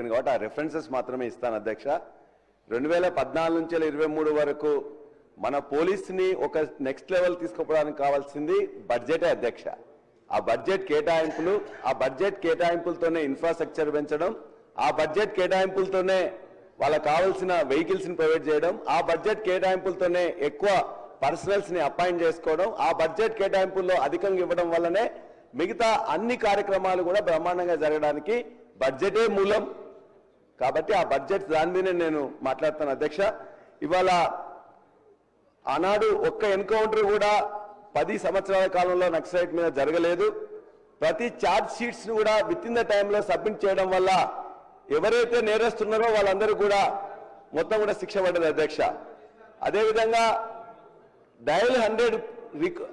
చెప్పింది కాబట్టి ఆ రెఫరెన్సెస్ మాత్రమే ఇస్తాను అధ్యక్ష. రెండు వేల పద్నాలుగు నుంచి ఇరవై మూడు వరకు మన పోలీస్ని ఒక నెక్స్ట్ లెవెల్ తీసుకోవడానికి కావాల్సింది బడ్జెటే అధ్యక్ష. ఆ బడ్జెట్ కేటాయింపులు ఆ బడ్జెట్ కేటాయింపులతోనే ఇన్ఫ్రాస్ట్రక్చర్ పెంచడం ఆ బడ్జెట్ కేటాయింపులతోనే వాళ్ళకి కావాల్సిన వెహికల్స్ని ప్రొవైడ్ చేయడం ఆ బడ్జెట్ కేటాయింపులతోనే ఎక్కువ పర్సనల్స్ని అపాయింట్ చేసుకోవడం ఆ బడ్జెట్ కేటాయింపుల్లో అధికంగా ఇవ్వడం వల్లనే మిగతా అన్ని కార్యక్రమాలు కూడా బ్రహ్మాండంగా జరగడానికి బడ్జెటే మూలం. కాబట్టి ఆ బడ్జెట్ దాని మీదనే నేను మాట్లాడుతాను అధ్యక్ష. ఇవాళ ఆనాడు ఒక్క ఎన్కౌంటర్ కూడా పది సంవత్సరాల కాలంలో నక్సలైట్ మీద జరగలేదు. ప్రతి ఛార్జ్ షీట్స్ కూడా విత్ ఇన్ ద టైంలో సబ్మిట్ చేయడం వల్ల ఎవరైతే నేరస్తున్నారో వాళ్ళందరూ కూడా మొత్తం కూడా శిక్ష పడ్డది అధ్యక్ష. అదేవిధంగా డయల్ హండ్రెడ్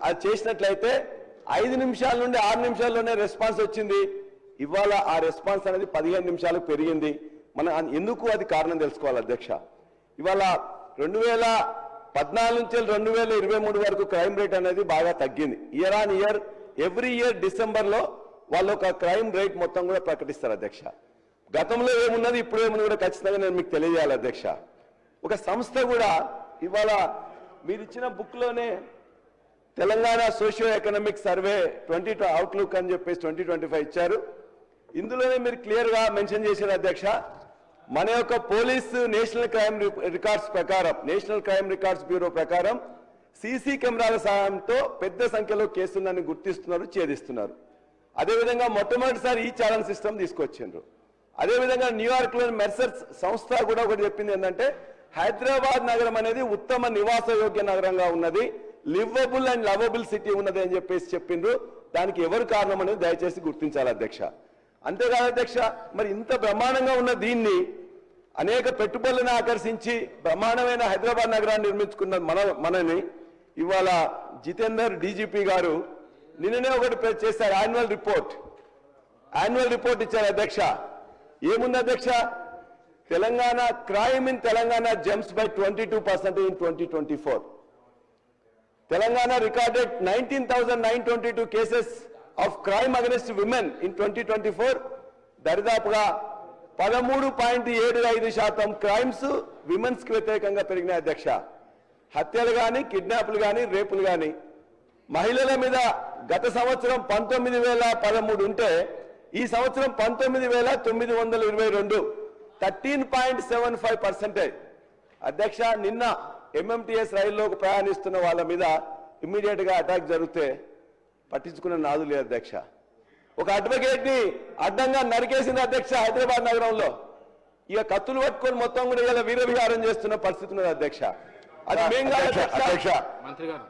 అది చేసినట్లయితే ఐదు నిమిషాల నుండి ఆరు నిమిషాల్లోనే రెస్పాన్స్ వచ్చింది. ఇవాళ ఆ రెస్పాన్స్ అనేది పదిహేను నిమిషాలకు పెరిగింది. మనం ఎందుకు అది కారణం తెలుసుకోవాలి అధ్యక్ష? ఇవాళ రెండు వేల పద్నాలుగు నుంచి రెండు వేల ఇరవై మూడు వరకు క్రైమ్ రేట్ అనేది బాగా తగ్గింది. Year on year every year డిసెంబర్లో వాళ్ళు ఒక క్రైమ్ రేట్ మొత్తం కూడా ప్రకటిస్తారు అధ్యక్ష. గతంలో ఏమున్నది ఇప్పుడు ఏమున్నది కూడా ఖచ్చితంగా నేను మీకు తెలియజేయాలి అధ్యక్ష. ఒక సంస్థ కూడా ఇవాళ మీరు ఇచ్చిన బుక్లోనే Telangana socio economic survey twenty outlook అని చెప్పేసి ట్వంటీ ట్వంటీ ఫైవ్ ఇచ్చారు. ఇందులోనే మీరు క్లియర్గా మెన్షన్ చేశారు అధ్యక్ష. మన యొక్క పోలీసు నేషనల్ క్రైమ్ రికార్డ్స్ ప్రకారం నేషనల్ క్రైమ్ రికార్డ్స్ బ్యూరో ప్రకారం సీసీ కెమెరాల సహాయంతో పెద్ద సంఖ్యలో కేసులను గుర్తిస్తున్నారు ఛేదిస్తున్నారు. అదేవిధంగా మొట్టమొదటిసారి ఈ ఛాలెంజ్ సిస్టమ్ తీసుకొచ్చిండ్రు. అదేవిధంగా న్యూయార్క్లోని మెర్సర్స్ సంస్థ కూడా ఒకటి చెప్పింది ఏంటంటే హైదరాబాద్ నగరం అనేది ఉత్తమ నివాస యోగ్య నగరంగా ఉన్నది లివబుల్ అండ్ లవబుల్ సిటీ ఉన్నది అని చెప్పేసి చెప్పిండ్రు. దానికి ఎవరు కారణం అనేది దయచేసి గుర్తించాలి అధ్యక్ష. అంతేకాదు అధ్యక్ష మరి ఇంత బ్రహ్మాండంగా ఉన్న దీన్ని అనేక పెట్టుబడులను ఆకర్షించి బ్రహ్మాండమైన హైదరాబాద్ నగరాన్ని నిర్మించుకున్న మన మనని ఇవాళ జితేందర్ డీజీపీ గారు నిన్ననే ఒకటి చేశారు యాన్యువల్ రిపోర్ట్. యాన్యువల్ రిపోర్ట్ ఇచ్చారు అధ్యక్ష. ఏముంది అధ్యక్ష? Telangana crime in Telangana jumps by twenty two percent in twenty twenty four. Telangana recorded nineteen thousand nine twenty two cases of crime against women in twenty twenty four దరిదాపుగా పదమూడు point ఏడు ఐదు శాతం crimes విమెన్స్కి వ్యతిరేకంగా పెరిగినాయి అధ్యక్ష. హత్యలు కానీ కిడ్నాప్లు కానీ రేపులు కానీ మహిళల మీద గత సంవత్సరం పంతొమ్మిది వేల పదమూడు ఉంటే ఈ సంవత్సరం పంతొమ్మిది వేల తొమ్మిది వందల ఇరవై రెండు thirteen point seven five percentage అధ్యక్ష నిన్న ఎంఎంటీఎస్ రైల్లోకి ప్రయాణిస్తున్న వాళ్ళ మీద ఇమ్మీడియట్గా అటాక్ జరిగితే పట్టించుకున్న నాదు లేదు అధ్యక్ష. ఒక అడ్వకేట్ని అడ్డంగా నరికేసింది అధ్యక్ష హైదరాబాద్ నగరంలో. ఇక కత్తులు పట్టుకొని మొత్తం కూడా ఇలా వీర విహారం చేస్తున్న పరిస్థితి ఉన్నది అధ్యక్ష. అది మేం కాదు అధ్యక్ష మంత్రి గారు.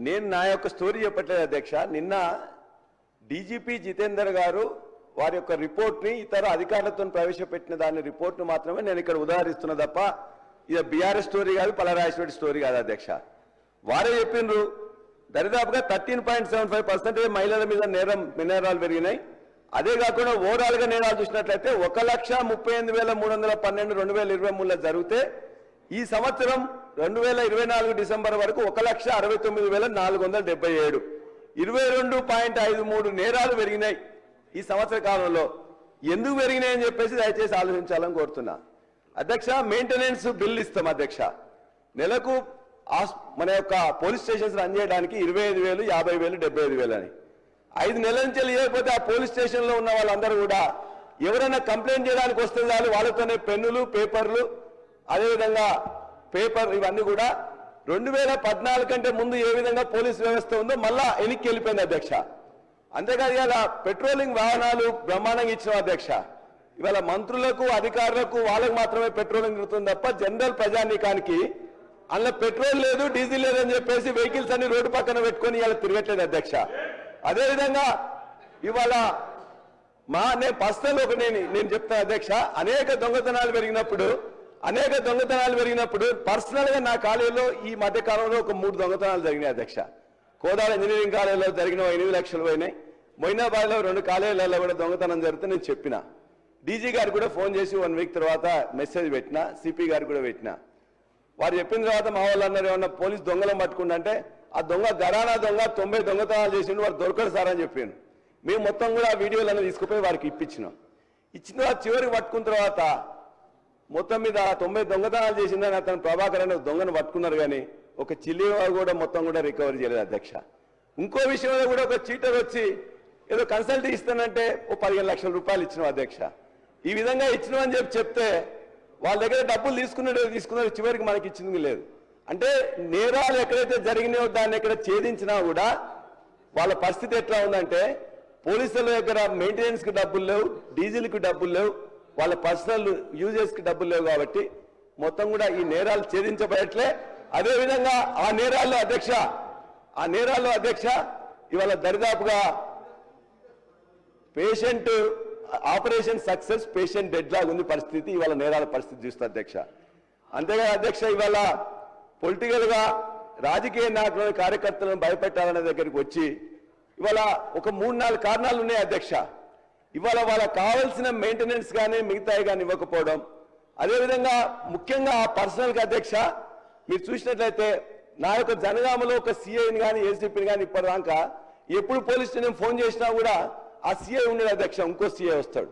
నేను- నా యొక్క స్టోరీ చెప్పట్లేదు అధ్యక్ష. నిన్న డీజీపీ జితేందర్ గారు వారి యొక్క రిపోర్ట్ని ఇతర అధికారులతో ప్రవేశపెట్టిన దాని రిపోర్ట్ను మాత్రమే నేను ఇక్కడ ఉదాహరిస్తున్నా తప్ప ఇది బీఆర్ఎస్ స్టోరీ కాదు పలరాజేశ్వరి స్టోరీ కాదు అధ్యక్ష. వారే చెప్పిండ్రు దరిదాపుగా thirteen point seven five percentage మహిళల మీద నేరం నేరాలు పెరిగినాయి. అదే కాకుండా ఓవరాల్గా నేరాలు చూసినట్లయితే ఒక లక్ష ముప్పై ఎనిమిది వేల మూడు వందల పన్నెండు రెండు వేల ఇరవై మూడులో జరిగితే ఈ సంవత్సరం రెండు వేల ఇరవై నాలుగు డిసెంబర్ వరకు ఒక లక్ష అరవై తొమ్మిది వేల నాలుగు వందల డెబ్బై ఏడు. ఇరవై రెండు పాయింట్ ఐదు మూడు నేరాలు పెరిగినాయి ఈ సంవత్సర కాలంలో. ఎందుకు పెరిగినాయి అని చెప్పేసి దయచేసి ఆలోచించాలని కోరుతున్నా. అధ్యక్ష మెయింటెనెన్స్ బిల్ ఇస్తాం అధ్యక్ష. నెలకు ఆస్- మన యొక్క పోలీస్ స్టేషన్స్ రన్ చేయడానికి ఇరవై ఐదు వేలు యాభై వేలు డెబ్బై ఐదు వేలు అని. ఐదు నెలల నుంచి లేకపోతే ఆ పోలీస్ స్టేషన్లో ఉన్న వాళ్ళందరూ కూడా ఎవరైనా కంప్లైంట్ చేయడానికి వస్తే చాలు వాళ్ళతోనే పెన్నులు పేపర్లు అదేవిధంగా పేపర్ ఇవన్నీ కూడా రెండు వేల పద్నాలుగు కంటే ముందు ఏ విధంగా పోలీస్ వ్యవస్థ ఉందో మళ్ళా వెనక్కి వెళ్ళిపోయింది అధ్యక్ష. అంతేకాదు ఇవాళ పెట్రోలింగ్ వాహనాలు బ్రహ్మాండంగా ఇచ్చిన అధ్యక్ష. ఇవాళ మంత్రులకు అధికారులకు వాళ్ళకు మాత్రమే పెట్రోలింగ్ తిరుగుతుంది తప్ప జనరల్ ప్రజానీకానికి అందులో పెట్రోల్ లేదు డీజిల్ లేదని చెప్పేసి వెహికల్స్ అన్ని రోడ్డు పక్కన పెట్టుకొని ఇవాళ తిరగట్లేదు అధ్యక్ష. అదేవిధంగా ఇవాళ మా నేను పర్సనల్ ఒక నేను నేను చెప్తాను అధ్యక్ష అనేక దొంగతనాలు పెరిగినప్పుడు అనేక దొంగతనాలు పెరిగినప్పుడు పర్సనల్గా నా కాలేజీలో ఈ మధ్య కాలంలో ఒక మూడు దొంగతనాలు జరిగినాయి అధ్యక్ష. కోదాడ ఇంజనీరింగ్ కాలేజీలో జరిగిన ఎనిమిది లక్షలు పోయినాయి. మొయినాబాద్లో రెండు కాలేజీలలో కూడా దొంగతనం జరిగితే నేను చెప్పిన. డీజీ గారు కూడా ఫోన్ చేసి వన్ వీక్ తర్వాత మెసేజ్ పెట్టిన సిపి గారు కూడా పెట్టిన. వారు చెప్పిన తర్వాత మా వాళ్ళు అన్నారు ఏమన్నా పోలీస్ దొంగలం పట్టుకుంటే ఆ దొంగ గరానా దొంగ తొంభై దొంగతనాలు చేసిండు వారు దొరకడు సార్ అని చెప్పాను మేము మొత్తం కూడా ఆ వీడియోలన్నీ తీసుకుపోయి వారికి ఇప్పించినాం. ఇచ్చిన చివరికి పట్టుకున్న తర్వాత మొత్తం మీద తొంభై దొంగతనాలు చేసిందని అతను ప్రభాకర్ అనే దొంగను పట్టుకున్నారు కానీ ఒక చిల్లివారు కూడా మొత్తం కూడా రికవరీ చేయలేదు అధ్యక్ష. ఇంకో విషయంలో కూడా ఒక చీటర్ వచ్చి ఏదో కన్సల్ట్ ఇస్తానంటే ఓ పదిహేను లక్షల రూపాయలు ఇచ్చిన అధ్యక్ష. ఈ విధంగా ఇచ్చినామని చెప్పి చెప్తే వాళ్ళ దగ్గర డబ్బులు తీసుకున్నట్టు తీసుకున్నారు చివరికి మనకి ఇచ్చింది లేదు. అంటే నేరాలు ఎక్కడైతే జరిగినాయో దాన్ని ఎక్కడ ఛేదించినా కూడా వాళ్ళ పరిస్థితి ఎట్లా ఉందంటే పోలీసుల దగ్గర మెయింటెనెన్స్కి డబ్బులు లేవు డీజిల్కి డబ్బులు లేవు వాళ్ళ పర్సనల్ యూజెస్కి డబ్బులు లేవు కాబట్టి మొత్తం కూడా ఈ నేరాలు ఛేదించబడట్లే. అదేవిధంగా ఆ నేరాల్లో అధ్యక్ష ఆ నేరాల్లో అధ్యక్ష ఇవాళ దరిదాపుగా patient operation success patient dead లాగా ఉంది పరిస్థితి ఇవాళ నేరాల పరిస్థితి చూస్తా అధ్యక్ష. అంతేగా అధ్యక్ష ఇవాళ పొలిటికల్గా రాజకీయ నాయకులను కార్యకర్తలను భయపెట్టాలనే దగ్గరికి వచ్చి ఇవాళ ఒక మూడు నాలుగు కారణాలు ఉన్నాయి అధ్యక్ష. ఇవాళ వాళ్ళకి కావాల్సిన మెయింటెనెన్స్ కానీ మిగతాయి కానీ ఇవ్వకపోవడం. అదేవిధంగా ముఖ్యంగా ఆ పర్సనల్గా అధ్యక్ష మీరు చూసినట్లయితే నా యొక్క జనగామలో ఒక సిఐని కానీ ఏసీపీని కానీ ఇప్పటిదాకా ఎప్పుడు పోలీస్ స్టేషన్ ఫోన్ చేసినా కూడా ఆ సిఐ ఉండేది అధ్యక్ష ఇంకో సిఐ వస్తాడు.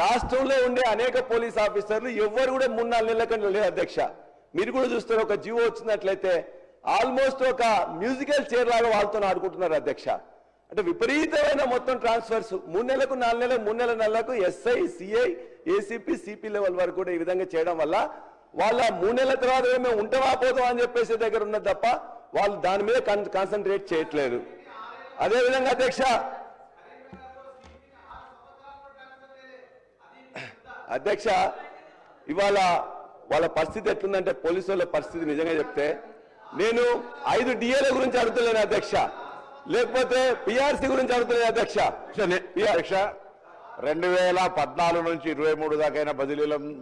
రాష్ట్రంలో ఉండే అనేక పోలీస్ ఆఫీసర్లు ఎవ్వరు కూడా మూడు నాలుగు నెలల కంటే లేదు అధ్యక్ష. మీరు కూడా చూస్తారు ఒక జీవో వచ్చినట్లయితే ఆల్మోస్ట్ ఒక మ్యూజికల్ చైర్ లాగా వాళ్ళతో ఆడుకుంటున్నారు అధ్యక్ష. అంటే విపరీతమైన మొత్తం ట్రాన్స్ఫర్స్ మూడు నెలలకు నాలుగు నెలలకు మూడు నెలల నెలలకు SI CI ACP CP level వరకు కూడా ఈ విధంగా చేయడం వల్ల వాళ్ళ మూడు నెలల తర్వాత మేము ఉంటామా పోతాం అని చెప్పేసి దగ్గర ఉన్నది తప్ప వాళ్ళు దాని మీద కాన్సన్ట్రేట్ చేయట్లేదు. అదేవిధంగా అధ్యక్ష అధ్యక్ష ఇవాళ వాళ్ళ పరిస్థితి ఎట్లుందంటే పోలీసు వాళ్ళ పరిస్థితి నిజంగా చెప్తే నేను ఐదు డిఏల గురించి అడుగుతున్నాను అధ్యక్ష. లేకపోతే పిఆర్సీ గురించి అడుగుతలేను అధ్యక్ష. అధ్యక్ష రెండు వేల పద్నాలుగు నుంచి ఇరవై మూడు దాకైన బదిలీల